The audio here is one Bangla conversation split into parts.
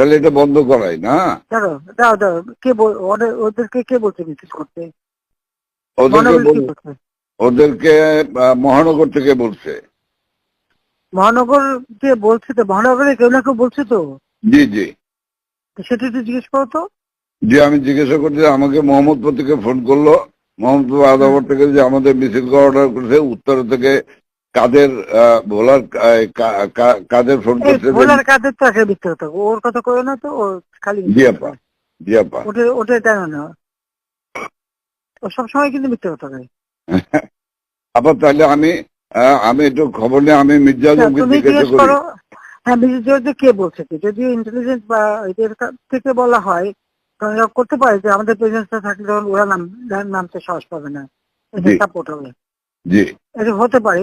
তাহলে এটা বন্ধ করাই না? দাও দাও কে ওদেরকে কে বলছে মিছিল করতে? ওদেরকে মহানগর ওদেরকে থেকে বলছে। মহানগর কে বলছে তো? মহানগরে কেউ না কেউ বলছে তো? জি জি। সেটা একটু জিজ্ঞেস করো তো। যে আমি জিজ্ঞাসা করছি আমাকে মোহাম্মদপুর থেকে ফোন করল। মোহাম্মদপুর আদাবর থেকে যে আমাদের মিছিল অর্ডার করেছে উত্তর থেকে কাদের কা- কাদের ফোন করছে ভোলার কাদের তো একটা মিথ্যে কথা ওর কথা কয় না তো ও খালি জি আপা জি আপা ওটা ওটা টানো না। ও সবসময় কিন্তু মিথ্যে কথা কয়। আপা তাহলে আমি আমি একটু খবর নিয়ে আমি মির্জা আচ্ছা, তুমি জিজ্ঞাসা করি। হ্যাঁ মিসেস জর্জে কে বলছে কি? যদি ইন্টেলিজেন্স বা এদের থেকে বলা হয় এরা করতে পারে যে আমাদের প্রেজেন্সটা থাকলে তখন ওরা নাম নাম- নামতে সাহস পাবে না। সাপোর্ট হবে। জি। এটা হতে পারে।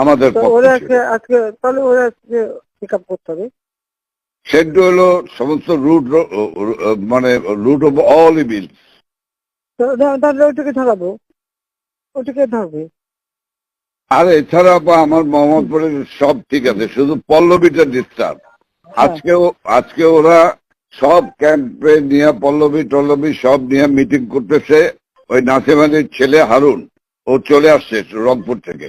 আমাদের ওরা আজকে আজকে তাহলে ওরা আজকে পিক আপ করতে হবে। সেন্টু হলো সমস্ত রুট মানে রুট অফ অল ইভিল তো তাহলে ওইটাকে ধরাবো। ওইটাকে ধরবে। আর এছাড়া আমার মোহাম্মদপুরের সব ঠিক আছে শুধু পল্লবীটা ডিস্টার্ব আজকেও আজকে ওরা সব ক্যাম্পে নিয়ে পল্লবী টল্লবী সব নিয়ে মিটিং করতেছে। ওই নাসিম আলীর ছেলে হারুন ও চলে আসছে রংপুর থেকে।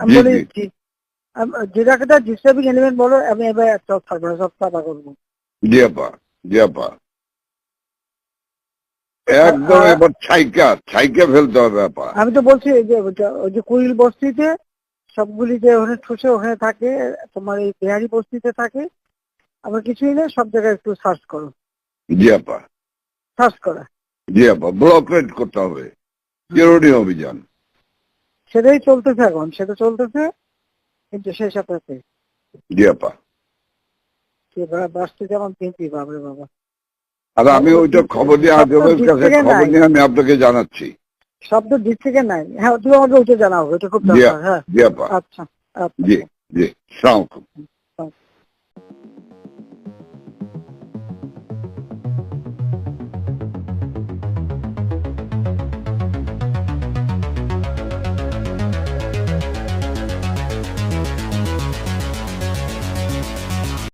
আমি বলি এলিমেন্ট আমি এবার সব থাকব না, সব সাফা করব। জি আপা জি আপা। একদম এবার ছাইকা ছাইকা ফেলতে হবে আপা। আমি তো বলছি যে ওই যে কুইল বস্তিতে সবগুলি যে ওখানে ঠুসে ওখানে থাকে তোমার এই বিহারি বস্তিতে থাকে আমার কিছুই নেই সব জায়গায় একটু সার্চ করো। জি আপা। সার্চ করা। জি আপা ব্লক রেড করতে হবে। চিরুনি অভিযান। সেটাই চলতেছে এখন। সেটা চলতেছে কিন্তু সেই সাথে সাথে জি আপা। কে যেমন বিএনপি বাবরে বাবা। আর আমি ওইটা খবর নিয়ে আজমের কাছে খবর নিয়ে আমি আপনাকে জানাচ্ছি। শব্দ দিক থেকে নাই। হ্যাঁ তুমি আমাকে ওইটা জানাও খুব দরকার হ্যাঁ। জি আপা। আচ্ছা আচ্ছা। জি জি